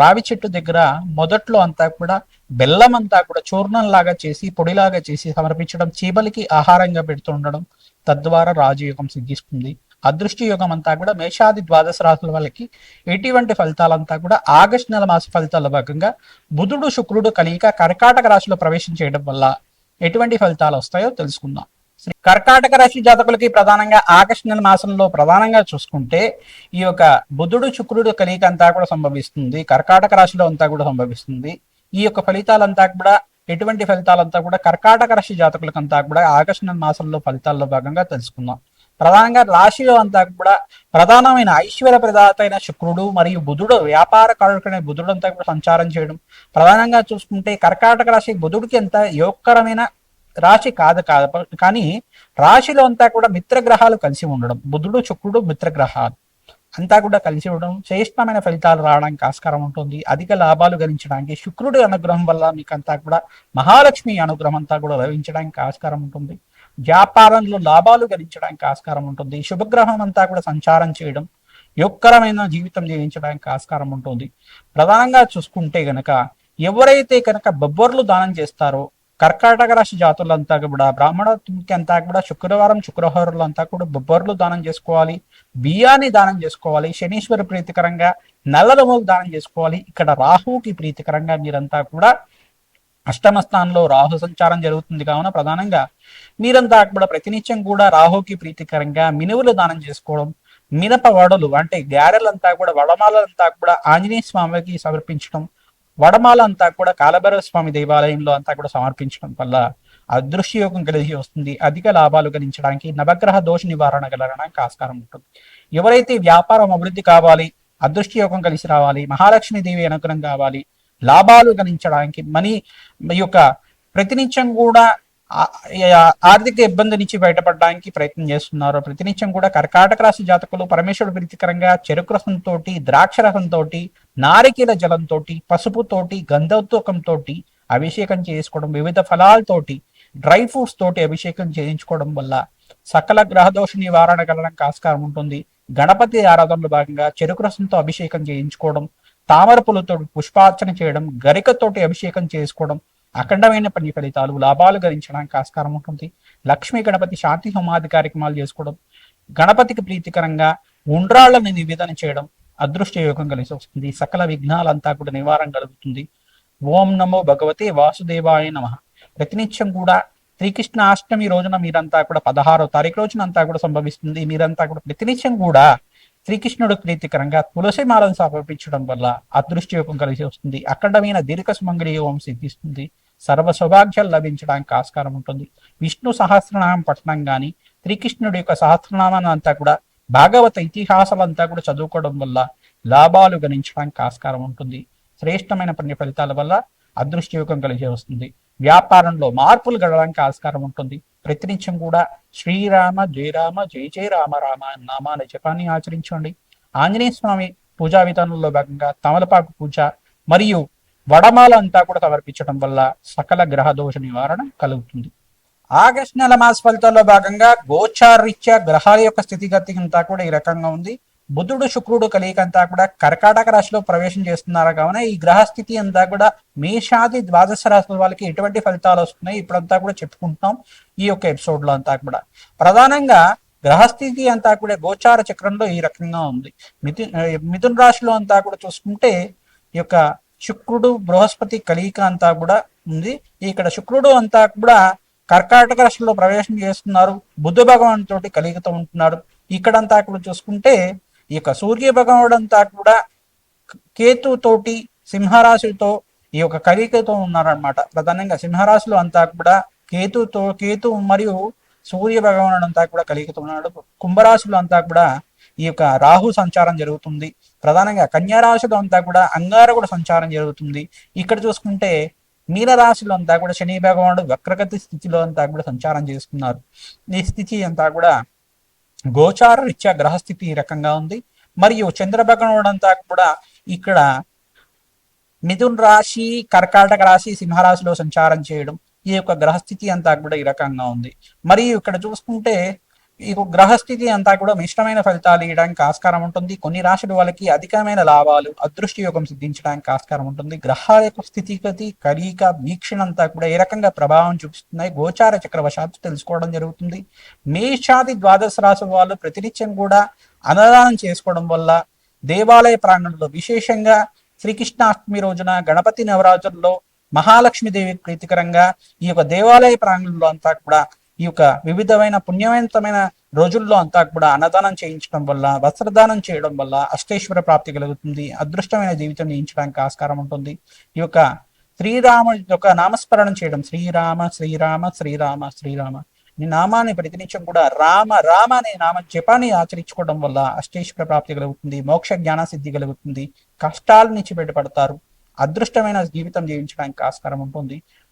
రావి చెట్టు దగ్గర మొదట్లో అంతా కూడా బెల్లం అంతా కూడా చూర్ణం లాగా చేసి పొడిలాగా చేసి సమర్పించడం చీమలకి ఆహారంగా పెడుతుండడం తద్వారా రాజయోగం సిద్ధిస్తుంది. అదృష్టి యోగం అంతా కూడా మేషాది ద్వాదశ రాసుల వాళ్ళకి ఎటువంటి ఫలితాలంతా కూడా ఆగస్టు నెల మాస ఫలితాల భాగంగా బుధుడు శుక్రుడు కలియక కర్కాటక రాశిలో ప్రవేశం చేయడం వల్ల ఎటువంటి ఫలితాలు వస్తాయో తెలుసుకుందాం. కర్కాటక రాశి జాతకులకి ప్రధానంగా ఆకర్షణ మాసంలో ప్రధానంగా చూసుకుంటే ఈ యొక్క బుధుడు శుక్రుడు కలియిక అంతా కూడా సంభవిస్తుంది. కర్కాటక రాశిలో అంతా కూడా సంభవిస్తుంది. ఈ యొక్క ఫలితాలంతా కూడా ఎటువంటి ఫలితాలంతా కూడా కర్కాటక రాశి జాతకులకంతా కూడా ఆకర్షణ మాసంలో ఫలితాల్లో భాగంగా తెలుసుకుందాం. ప్రధానంగా రాశిలో అంతా కూడా ప్రధానమైన ఐశ్వర్య ప్రదాత అయిన శుక్రుడు మరియు బుధుడు వ్యాపార కారకుడైన బుధుడు అంతా కూడా సంచారం చేయడం. ప్రధానంగా చూసుకుంటే కర్కాటక రాశి బుధుడికి ఎంత యోగకరమైన రాశి కాదు కాదు. కానీ రాశిలో అంతా కూడా మిత్రగ్రహాలు కలిసి ఉండడం బుధుడు శుక్రుడు మిత్రగ్రహాలు అంతా కూడా కలిసి ఉండడం శ్రేష్టమైన ఫలితాలు రావడానికి ఆస్కారం ఉంటుంది. అధిక లాభాలు గణించడానికి శుక్రుడి అనుగ్రహం వల్ల మీకు అంతా కూడా మహాలక్ష్మి అనుగ్రహం అంతా కూడా లభించడానికి ఆస్కారం ఉంటుంది. వ్యాపారంలో లాభాలు గణించడానికి ఆస్కారం ఉంటుంది. శుభగ్రహం అంతా కూడా సంచారం చేయడం యోగకరమైన జీవితం జీవించడానికి ఆస్కారం ఉంటుంది. ప్రధానంగా చూసుకుంటే గనక ఎవరైతే కనుక బొబ్బర్లు దానం చేస్తారో కర్కాటక రాశి జాతులంతా కూడా బ్రాహ్మణకి అంతా కూడా శుక్రవారం శుక్రవారులు అంతా కూడా బొబ్బర్లు దానం చేసుకోవాలి బియ్యాన్ని దానం చేసుకోవాలి శనీశ్వర ప్రీతికరంగా నల్ల దానం చేసుకోవాలి. ఇక్కడ రాహువుకి ప్రీతికరంగా మీరంతా కూడా అష్టమ స్థానంలో రాహు సంచారం జరుగుతుంది. కావున ప్రధానంగా మీరంతా కూడా ప్రతినిత్యం కూడా రాహుకి ప్రీతికరంగా మినువులు దానం చేసుకోవడం మినప వడలు అంటే గారెలంతా కూడా వడమాలంతా కూడా ఆంజనేయ స్వామికి సమర్పించడం వడమాల అంతా కూడా కాలభైరవ స్వామి దేవాలయంలో అంతా కూడా సమర్పించడం వల్ల అదృశ్య యోగం కలిగి వస్తుంది. అధిక లాభాలు గణించడానికి నవగ్రహ దోష నివారణ కలగడానికి ఆస్కారం ఉంటుంది. ఎవరైతే వ్యాపారం అభివృద్ధి కావాలి అదృష్టి యోగం కలిసి రావాలి మహాలక్ష్మి దేవి అనుగ్రహం కావాలి లాభాలు గణించడానికి మనీ యొక్క ప్రతినిత్యం కూడా ఆర్థిక ఇబ్బంది నుంచి బయటపడడానికి ప్రయత్నం చేస్తున్నారు. ప్రతినిత్యం కూడా కర్కాటక రాశి జాతకులు పరమేశ్వరుడు ప్రీతికరంగా చెరుకు రసంతో ద్రాక్ష రసంతో నారికేల జలంతో పసుపుతోటి గంధోత్తకంతో అభిషేకం చేసుకోవడం వివిధ ఫలాలతోటి డ్రై ఫ్రూట్స్ తోటి అభిషేకం చేయించుకోవడం వల్ల సకల గ్రహదోష నివారణ కలడానికి ఆస్కారం ఉంటుంది. గణపతి ఆరాధనలో భాగంగా చెరుకు రసంతో అభిషేకం చేయించుకోవడం తామర పూలతో పుష్పార్చన చేయడం గరికతోటి అభిషేకం చేసుకోవడం అఖండమైన పని ఫలితాలు లాభాలు గరించడానికి ఆస్కారం ఉంటుంది. లక్ష్మీ గణపతి శాంతి హోమాది కార్యక్రమాలు చేసుకోవడం గణపతికి ప్రీతికరంగా ఉండ్రాళ్ళను నివేదన చేయడం అదృష్ట యోగం కలిసి వస్తుంది. సకల విఘ్నాలంతా కూడా నివారణ కలుగుతుంది. ఓం నమో భగవతే వాసుదేవాయ నమ. ప్రతినిత్యం కూడా శ్రీకృష్ణ అష్టమి రోజున మీరంతా కూడా పదహారో తారీఖు రోజున అంతా కూడా సంభవిస్తుంది. మీరంతా కూడా ప్రతినిత్యం కూడా శ్రీకృష్ణుడు ప్రీతికరంగా తులసి మాలను సమర్పించడం వల్ల అదృష్ట యోగం కలిసి వస్తుంది. అఖండమైన దీర్ఘ సుమంగళి యోగం సిద్ధిస్తుంది. సర్వ సౌభాగ్యాలు లభించడానికి ఆస్కారం ఉంటుంది. విష్ణు సహస్రనామం పట్టణం గాని శ్రీకృష్ణుడి యొక్క సహస్రనామాన్ని అంతా కూడా భాగవత ఇతిహాసాలంతా కూడా చదువుకోవడం వల్ల లాభాలు గణించడానికి ఆస్కారం ఉంటుంది. శ్రేష్టమైన పుణ్య ఫలితాల వల్ల అదృష్టయోగం కలిసి వస్తుంది. వ్యాపారంలో మార్పులు గడడానికి ఆస్కారం ఉంటుంది. ప్రతినిత్యం కూడా శ్రీరామ జయరామ జయ జయ రామ రామ నామాల జపాన్ని ఆచరించండి. ఆంజనేయ స్వామి పూజా విధానంలో భాగంగా తమలపాకు పూజ మరియు వడమాల అంతా కూడా సమర్పించడం వల్ల సకల గ్రహ దోష నివారణ కలుగుతుంది. ఆగస్ట్ నెల మాస ఫలితాల్లో భాగంగా గోచారీత్యా గ్రహాల యొక్క స్థితిగతి అంతా కూడా ఈ రకంగా ఉంది. బుధుడు శుక్రుడు కలియక అంతా కూడా కర్కాటక రాశిలో ప్రవేశం చేస్తున్నారు. కావున ఈ గ్రహస్థితి అంతా కూడా మేషాది ద్వాదశ రాశుల వాళ్ళకి ఎటువంటి ఫలితాలు వస్తున్నాయి ఇప్పుడంతా కూడా చెప్పుకుంటున్నాం ఈ యొక్క ఎపిసోడ్లో అంతా కూడా. ప్రధానంగా గ్రహస్థితి అంతా కూడా గోచార చక్రంలో ఈ రకంగా ఉంది. మిథు మిథున్ రాశిలో అంతా కూడా చూసుకుంటే ఈ యొక్క శుక్రుడు బృహస్పతి కలియిక అంతా కూడా ఉంది. ఇక్కడ శుక్రుడు అంతా కూడా కర్కాటక రాశిలో ప్రవేశం చేస్తున్నారు. బుద్ధ భగవాన్ తోటి కలిగితో ఉంటున్నారు ఇక్కడంతా కూడా చూసుకుంటే ఈ యొక్క సూర్య భగవానుడు అంతా కూడా కేతు తోటి సింహరాశితో ఈ యొక్క కలికతో ఉన్నారనమాట ప్రధానంగా సింహరాశిలో అంతా కూడా కేతుతో కేతు మరియు సూర్య భగవానుడు అంతా కూడా కలిగితో ఉన్నాడు. కుంభరాశిలో అంతా కూడా ఈ యొక్క రాహు సంచారం జరుగుతుంది. ప్రధానంగా కన్యారాశిలో అంతా కూడా అంగారకుడు సంచారం జరుగుతుంది. ఇక్కడ చూసుకుంటే మీనరాశిలో అంతా కూడా శని భగవానుడు వక్రగతి స్థితిలో అంతా కూడా సంచారం చేస్తున్నారు. ఈ స్థితి అంతా కూడా గోచార రీత్యా గ్రహస్థితి ఈ రకంగా ఉంది. మరియు చంద్ర భగవానుడు అంతా కూడా ఇక్కడ మిథున్ రాశి కర్కాటక రాశి సింహరాశిలో సంచారం చేయడం ఈ యొక్క గ్రహస్థితి అంతా కూడా ఈ రకంగా ఉంది. మరియు ఇక్కడ చూసుకుంటే ఈ గ్రహస్థితి అంతా కూడా మిశ్రమైన ఫలితాలు ఇవ్వడానికి ఆస్కారం ఉంటుంది. కొన్ని రాశుల వాళ్ళకి అధికమైన లాభాలు అదృష్టి యోగం సిద్ధించడానికి ఆస్కారం ఉంటుంది. గ్రహాల యొక్క స్థితిగతి కలీక వీక్షణ అంతా కూడా ఏ రకంగా ప్రభావం చూపిస్తున్నాయి? గోచార చక్రవశాత్తు తెలుసుకోవడం జరుగుతుంది. మేషాది ద్వాదశ రాశి వాళ్ళు ప్రతినిత్యం కూడా అన్నదానం చేసుకోవడం వల్ల దేవాలయ ప్రాంగణంలో విశేషంగా శ్రీకృష్ణాష్టమి రోజున గణపతి నవరాత్రుల్లో మహాలక్ష్మీదేవి ప్రీతికరంగా ఈ యొక్క దేవాలయ ప్రాంగణంలో అంతా కూడా ఈ యొక్క వివిధమైన పుణ్యవంతమైన రోజుల్లో అంతా కూడా అన్నదానం చేయించడం వల్ల వస్త్రదానం చేయడం వల్ల అష్టేశ్వర ప్రాప్తి కలుగుతుంది అదృష్టమైన జీవితం జీవించడానికి ఆస్కారం ఉంటుంది. ఈ యొక్క శ్రీరామ యొక్క నామస్మరణం చేయడం శ్రీరామ శ్రీరామ శ్రీరామ శ్రీరామ నీ నామాన్ని ప్రతినిత్యం కూడా రామ రామ అనే నామ జపాన్ని ఆచరించుకోవడం వల్ల అష్టేశ్వర ప్రాప్తి కలుగుతుంది మోక్ష జ్ఞాన సిద్ధి కలుగుతుంది కష్టాల నుంచి బయటపడతారు అదృష్టమైన జీవితం జీవించడానికి ఆస్కారం ఉంటుంది.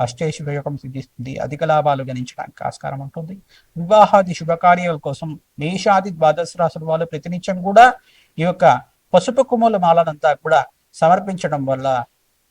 అష్టే యోగం సిద్ధిస్తుంది. అధిక లాభాలు గణించడానికి ఆస్కారం ఉంటుంది. వివాహాది శుభకార్యాల కోసం మేషాది ద్వాదశ రాసుల వాళ్ళు ప్రతినిత్యం కూడా ఈ యొక్క పసుపు కుమ్ముల మాలనంతా కూడా సమర్పించడం వల్ల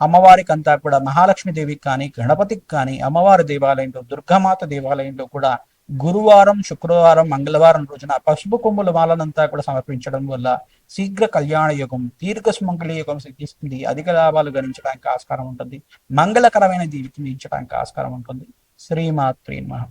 అమ్మవారికి అంతా కూడా మహాలక్ష్మీదేవికి కానీ గణపతికి కానీ అమ్మవారి దేవాలయంలో దుర్గామాత దేవాలయంలో కూడా గురువారం శుక్రవారం మంగళవారం రోజున పసుపు కొమ్ముల మాలనంతా కూడా సమర్పించడం వల్ల శీఘ్ర కళ్యాణ యుగం దీర్ఘ సుమంగళ యుగం సిద్ధిస్తుంది. అధిక లాభాలు గణించడానికి ఆస్కారం ఉంటుంది. మంగళకరమైన జీవితం జీవించడానికి ఆస్కారం ఉంటుంది. శ్రీమాత్రీ మహా